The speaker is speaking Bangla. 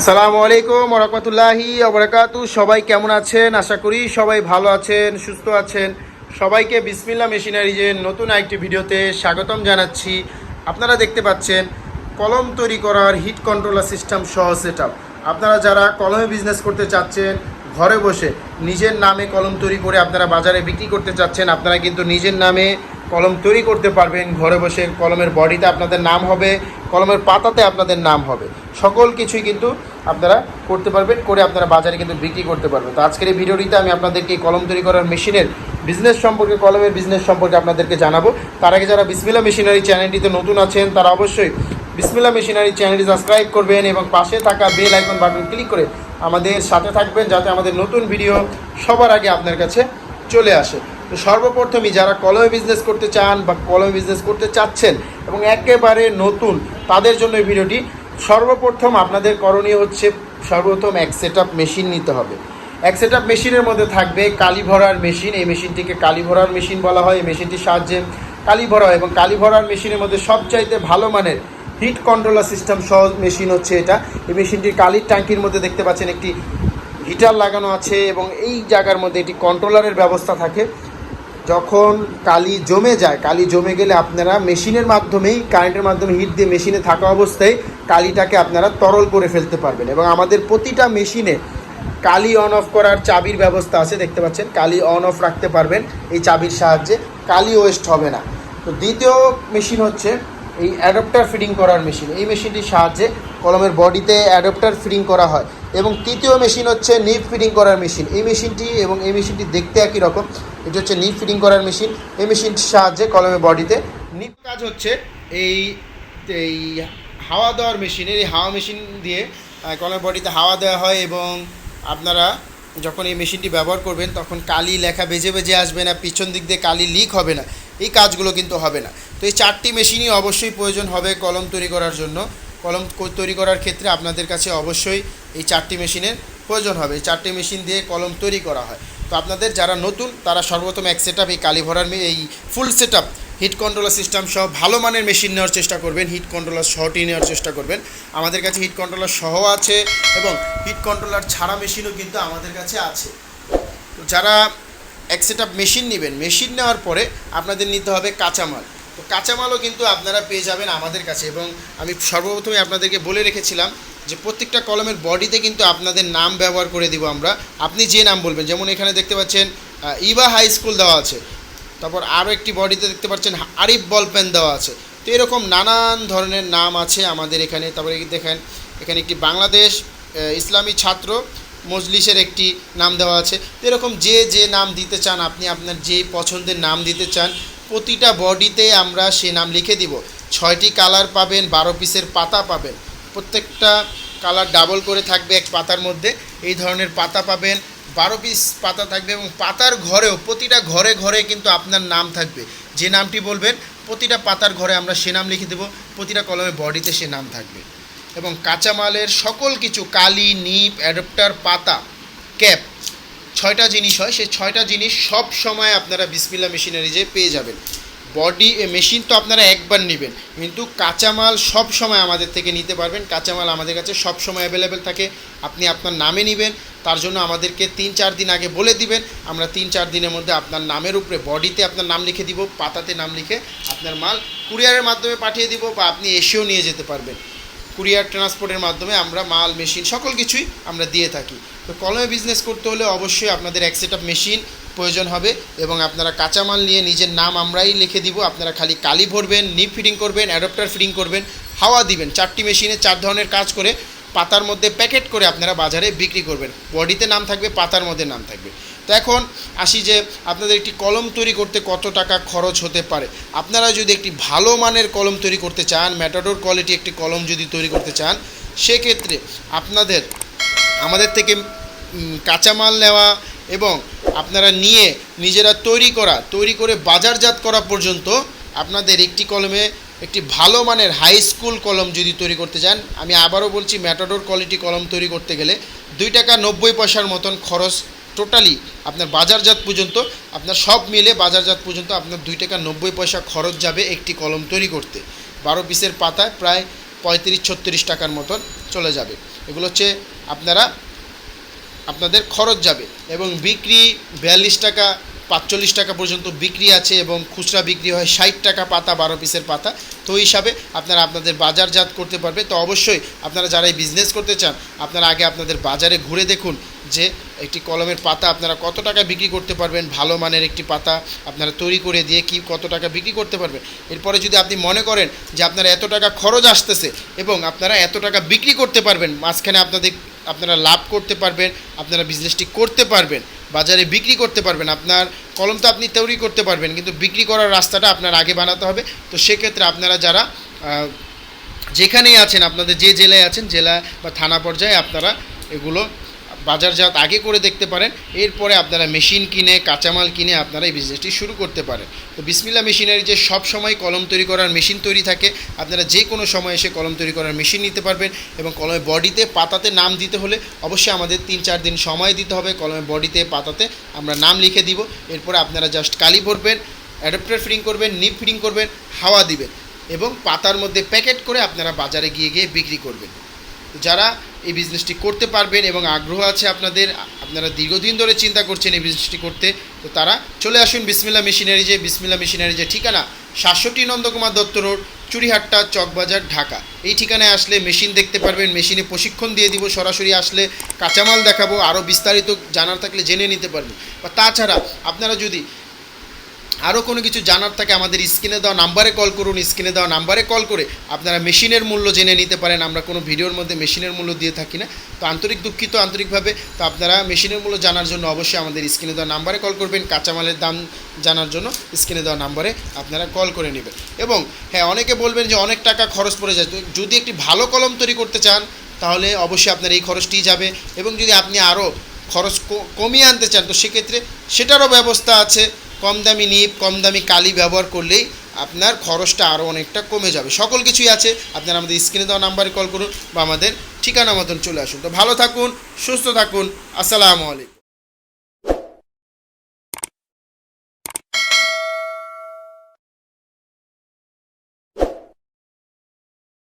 আসসালামু আলাইকুম রহমতুল্লাহি অবরাকাতু সবাই কেমন আছেন? আশা করি সবাই ভালো আছেন, সুস্থ আছেন। সবাইকে বিসমিল্লা মেশিনারিজের নতুন একটি ভিডিওতে স্বাগতম জানাচ্ছি। আপনারা দেখতে পাচ্ছেন, কলম তৈরি করার হিট কন্ট্রোলার সিস্টেম সহ সেট আপনারা যারা কলমে বিজনেস করতে চাচ্ছেন ঘরে বসে নিজের নামে কলম তৈরি করে আপনারা বাজারে বিক্রি করতে চাচ্ছেন, আপনারা কিন্তু নিজের নামে কলম তৈরি করতে পারবেন। ঘরে বসে কলমের বডিতে আপনাদের নাম হবে, কলমের পাতাতে আপনাদের নাম হবে। সকল কিছুই কিন্তু আপনারা করতে পারবেন, করে আপনারা বাজারে কিন্তু বিক্রি করতে পারবেন। তো আজকের এই ভিডিওটিতে আমি আপনাদেরকে কলম তৈরি করার মেশিনের বিজনেস সম্পর্কে, কলমের বিজনেস সম্পর্কে আপনাদেরকে জানাব। তার আগে যারা বিসমিল্লা মেশিনারি চ্যানেলটিতে নতুন আছেন, তারা অবশ্যই বিসমিল্লা মেশিনারি চ্যানেলটি সাবস্ক্রাইব করবেন এবং পাশে থাকা বেল আইকন বাটন ক্লিক করে আমাদের সাথে থাকবেন যাতে আমাদের নতুন ভিডিও সবার আগে আপনার কাছে চলে আসে। তো সর্বপ্রথমই যারা কলমে বিজনেস করতে চান বা কলমে বিজনেস করতে চাচ্ছেন এবং একেবারে নতুন, তাদের জন্য এই ভিডিওটি সর্বপ্রথম আপনাদের করণীয় হচ্ছে সর্বপ্রথম এক সেট মেশিন নিতে হবে। এক সেট মেশিনের মধ্যে থাকবে কালি ভরার মেশিন এই মেশিনটিকে কালি ভরার মেশিন বলা হয়, এই মেশিনটির সাহায্যে কালি ভরা এবং কালি ভরার মেশিনের মধ্যে সবচাইতে ভালো মানের হিট কন্ট্রোলার সিস্টেম সহ মেশিন হচ্ছে এটা। এই মেশিনটির কালির ট্যাঙ্কির মধ্যে দেখতে পাচ্ছেন একটি হিটার লাগানো আছে এবং এই জায়গার মধ্যে একটি কন্ট্রোলারের ব্যবস্থা থাকে। যখন কালি জমে যায়, কালি জমে গেলে আপনারা মেশিনের মাধ্যমেই, কারেন্টের মাধ্যমে হিট দিয়ে মেশিনে থাকা অবস্থায় কালিটাকে আপনারা তরল করে ফেলতে পারবেন এবং আমাদের প্রতিটা মেশিনে কালি অন অফ করার চাবির ব্যবস্থা আছে, দেখতে পাচ্ছেন? কালি অন অফ রাখতে পারবেন এই চাবির সাহায্যে। কালি ওয়েস্ট হবে না। তো দ্বিতীয় মেশিন হচ্ছে এই অ্যাডাপ্টার ফিডিং করার মেশিন এই মেশিনটির সাহায্যে কলমের বডিতে অ্যাডাপ্টার ফিডিং করা হয়। এবং তৃতীয় মেশিন হচ্ছে নিপ ফিডিং করার মেশিন এই মেশিনটি এবং এই মেশিনটি দেখতে একই রকম। এটি হচ্ছে নিপ ফিডিং করার মেশিন এই মেশিনটির সাহায্যে কলমের বডিতে নিপ কাজ হচ্ছে এই এই হাওয়া দেওয়ার মেশিন এই হাওয়া মেশিন দিয়ে কলমের বডিতে হাওয়া দেওয়া হয় এবং আপনারা যখন এই মেশিনটি ব্যবহার করবেন, তখন কালি লেখা বেজে বেজে আসবে না, পিছন দিক দিয়ে কালি লিক হবে না। এই কাজগুলো কিন্তু হবে না। তো এই চারটি মেশিনই অবশ্যই প্রয়োজন হবে কলম তৈরি করার জন্য। কলম তৈরি করার ক্ষেত্রে আপনাদের কাছে অবশ্যই এই চারটি মেশিনের প্রয়োজন হবে। এই চারটি মেশিন দিয়ে কলম তৈরি করা হয়। তো আপনাদের যারা নতুন, তারা সর্বপ্রথম এক সেট এই কালি ভরার এই full set heat controller system সহ ভালো মানের মেশিন নেওয়ার চেষ্টা করবেন। হিট কন্ট্রোলার সহটি নেওয়ার চেষ্টা করবেন। আমাদের কাছে হিট কন্ট্রোলার সহ আছে এবং হিট কন্ট্রোলার ছাড়া মেশিনও কিন্তু আমাদের কাছে আছে। যারা এক সেট মেশিন নেবেন। মেশিন নেওয়ার পরে আপনাদের নিতে হবে কাঁচামাল। তো কাঁচামালও কিন্তু আপনারা পেয়ে যাবেন আমাদের কাছে এবং আমি সর্বপ্রথমে আপনাদেরকে বলে রেখেছিলাম যে প্রত্যেকটা কলমের বডিতে কিন্তু আপনাদের নাম ব্যবহার করে দিব আমরা। আপনি যে নাম বলবেন, যেমন এখানে দেখতে পাচ্ছেন ইভা হাই স্কুল দেওয়া আছে। তারপর আরও একটি বডিতে দেখতে পাচ্ছেন, আরিফ বল পেন দেওয়া আছে। তো এরকম নানান ধরনের নাম আছে আমাদের এখানে। তারপরে দেখেন, এখানে একটি বাংলাদেশ ইসলামী ছাত্র মজলিসের একটি নাম দেওয়া আছে। এরকম যে যে নাম দিতে চান, আপনি আপনার যে পছন্দের নাম দিতে চান, প্রতিটা বডিতে আমরা সে নাম লিখে দিব। ছয়টি কালার পাবেন, বারো পিসের পাতা পাবেন। প্রত্যেকটা কালার ডাবল করে থাকবে এক পাতার মধ্যে। এই ধরনের পাতা পাবেন, বারো পিস পাতা থাকবে এবং পাতার ঘরেও, প্রতিটা ঘরে ঘরে কিন্তু আপনার নাম থাকবে। যে নামটি বলবেন, প্রতিটা পাতার ঘরে আমরা সে নাম লিখে দেবো, প্রতিটা কলমের বডিতে সে নাম থাকবে। এবং কাঁচামালের সকল কিছু, কালি, নিপ, অ্যাডপ্টার, পাতা, ক্যাপ, ছয়টা জিনিস হয়। সেই ছয়টা জিনিস সব সময় আপনারা বিসমিল্লা মেশিনারিজে পেয়ে যাবেন। বডি মেশিন তো আপনারা একবার নেবেন, কিন্তু কাঁচামাল সব সময় আমাদের থেকে নিতে পারবেন। কাঁচামাল আমাদের কাছে সব সময় অ্যাভেলেবেল থাকে। আপনি আপনার নামে নেবেন, তার জন্য আমাদেরকে তিন চার দিন আগে বলে দিবেন। আমরা তিন চার দিনের মধ্যে আপনার নামের উপরে, বডিতে আপনার নাম লিখে দিব, পাতাতে নাম লিখে আপনার মাল কুরিয়ারের মাধ্যমে পাঠিয়ে দিব বা আপনি এসেও নিয়ে যেতে পারবেন। কুরিয়ার ট্রান্সপোর্টের মাধ্যমে আমরা মাল, মেশিন সকল কিছুই আমরা দিয়ে থাকি। তো কলমে বিজনেস করতে হলে অবশ্যই আপনাদের এক সেট মেশিন প্রয়োজন হবে এবং আপনারা কাঁচামাল নিয়ে নিজের নাম আমরাই লিখে দিব। আপনারা খালি কালি ভরবেন নিপ ফিটিং করবেন অ্যাডপ্টার ফিটিং করবেন, হাওয়া দিবেন। চারটি মেশিনে চার ধরনের কাজ করে পাতার মধ্যে প্যাকেট করে আপনারা বাজারে বিক্রি করবেন। বডিতে নাম থাকবে, পাতার মধ্যে নাম থাকবে। তো এখন আসি যে আপনাদের একটি কলম তৈরি করতে কত টাকা খরচ হতে পারে। আপনারা যদি একটি ভালো মানের কলম তৈরি করতে চান ম্যাটাডোর কোয়ালিটি একটি কলম যদি তৈরি করতে চান, সেক্ষেত্রে আপনাদের, আমাদের থেকে কাঁচামাল নেওয়া এবং আপনারা নিয়ে নিজেরা তৈরি করা, তৈরি করে বাজারজাত করা পর্যন্ত আপনাদের একটি কলমে একটি ভালো মানের হাই স্কুল কলম যদি তৈরি করতে চান, আমি আবারও বলছি ম্যাটাডোর কোয়ালিটি কলম তৈরি করতে গেলে দুই টাকা নব্বই পয়সার মতন খরচ টোটালি আপনার বাজারজাত পর্যন্ত, আপনার সব মিলে বাজারজাত পর্যন্ত আপনার দুই টাকা নব্বই পয়সা খরচ যাবে একটি কলম তৈরি করতে। বারো পিসের পাতায় প্রায় পঁয়ত্রিশ ছত্রিশ টাকার মতন চলে যাবে। এগুলো হচ্ছে আপনারা, আপনাদের খরচ যাবে এবং বিক্রি বিয়াল্লিশ টাকা পাঁচচল্লিশ টাকা পর্যন্ত বিক্রি আছে এবং খুচরা বিক্রি হয় ষাট টাকা পাতা, বারো পিসের পাতা। তো হিসাবে আপনারা আপনাদের বাজারজাত করতে পারবে। তো অবশ্যই আপনারা যারা এই বিজনেস করতে চান, আপনারা আগে আপনাদের বাজারে ঘুরে দেখুন যে একটি কলমের পাতা আপনারা কত টাকা বিক্রি করতে পারবেন, ভালো মানের একটি পাতা আপনারা তৈরি করে দিয়ে কি কত টাকা বিক্রি করতে পারবেন। এরপরে যদি আপনি মনে করেন যে আপনারা এত টাকা খরচ আসতেছে এবং আপনারা এত টাকা বিক্রি করতে পারবেন, মাঝখানে আপনাদের, আপনারা লাভ করতে পারবেন, আপনারা বিজনেসটি করতে পারবেন। বাজারে বিক্রি করতে পারবেন। আপনার কলম তো আপনি তৈরি করতে পারবেন, কিন্তু বিক্রি করার রাস্তাটা আপনার আগে বানাতে হবে। তো সেক্ষেত্রে আপনারা যারা যেখানেই আছেন, আপনাদের যে জেলায় আছেন, জেলা বা থানা পর্যায়ে আপনারা এগুলো বাজারজাত আগে করে দেখতে পারেন, এরপরে আপনারা মেশিন কিনে, কাঁচামাল কিনে আপনারা এই বিজনেসটি শুরু করতে পারেন। তো বিসমিল্লা মেশিনারি যে সব সময় কলম তৈরি করার মেশিন তৈরি থাকে, আপনারা যে কোনো সময় এসে কলম তৈরি করার মেশিন নিতে পারবেন এবং কলমের বডিতে পাতাতে নাম দিতে হলে অবশ্যই আমাদের তিন চার দিন সময় দিতে হবে কলমের বডিতে পাতাতে আমরা নাম লিখে দিব। এরপরে আপনারা জাস্ট কালি ভরবেন, অ্যাডাপ্টার ফিটিং করবেন, নিপ ফিটিং করবেন, হাওয়া দিবেন এবং পাতার মধ্যে প্যাকেট করে আপনারা বাজারে গিয়ে গিয়ে বিক্রি করবেন। যারা এই বিজনেসটি করতে পারবেন এবং আগ্রহ আছে আপনাদের, আপনারা দীর্ঘদিন ধরে চিন্তা করছেন এই বিজনেসটি করতে, তো তারা চলে আসুন বিসমিল্লা মেশিনারি যে বিসমিল্লা মেশিনারি যে ঠিকানা, সাতষট্টি নন্দকুমার দত্ত রোড চুরিহাট্টা চকবাজার, ঢাকা। এই ঠিকানায় আসলে মেশিন দেখতে পারবেন মেশিনে প্রশিক্ষণ দিয়ে দিব, সরাসরি আসলে কাঁচামাল দেখাবো আরও বিস্তারিত জানার থাকলে জেনে নিতে পারবেন। বা তাছাড়া আপনারা যদি আরও কোনো কিছু জানার থাকে, আমাদের স্ক্রিনে দেওয়া নাম্বারে কল করুন, স্ক্রিনে দেওয়া নাম্বারে কল করে আপনারা মেশিনের মূল্য জেনে নিতে পারেন, আমরা কোনো ভিডিওর মধ্যে মেশিনের মূল্য দিয়ে থাকি না। তো আন্তরিক দুঃখিত, আন্তরিকভাবে, তো আপনারা মেশিনের মূল্য জানার জন্য অবশ্যই আমাদের স্ক্রিনে দেওয়া নাম্বারে কল করবেন, কাঁচামালের দাম জানার জন্য স্ক্রিনে দেওয়া নাম্বারে আপনারা কল করে নেবেন। এবং হ্যাঁ অনেকে বলবেন যে অনেক টাকা খরচ পড়ে যায় যদি একটি ভালো কলম তৈরি করতে চান, তাহলে অবশ্যই আপনার এই খরচটি যাবে। এবং যদি আপনি আরও খরচ কমিয়ে আনতে চান, তো সেক্ষেত্রে সেটারও ব্যবস্থা আছে। কম দামি নিপ কম দামি কালি ব্যবহার করলেই আপনার খরচটা আরও অনেকটা কমে যাবে। সকল কিছুই আছে। আপনারা আমাদের স্ক্রিনে দেওয়া নাম্বারে কল করুন বা আমাদের ঠিকানা মতন চলে আসুন। তো ভালো থাকুন, সুস্থ থাকুন। আসসালামু আলাইকুম।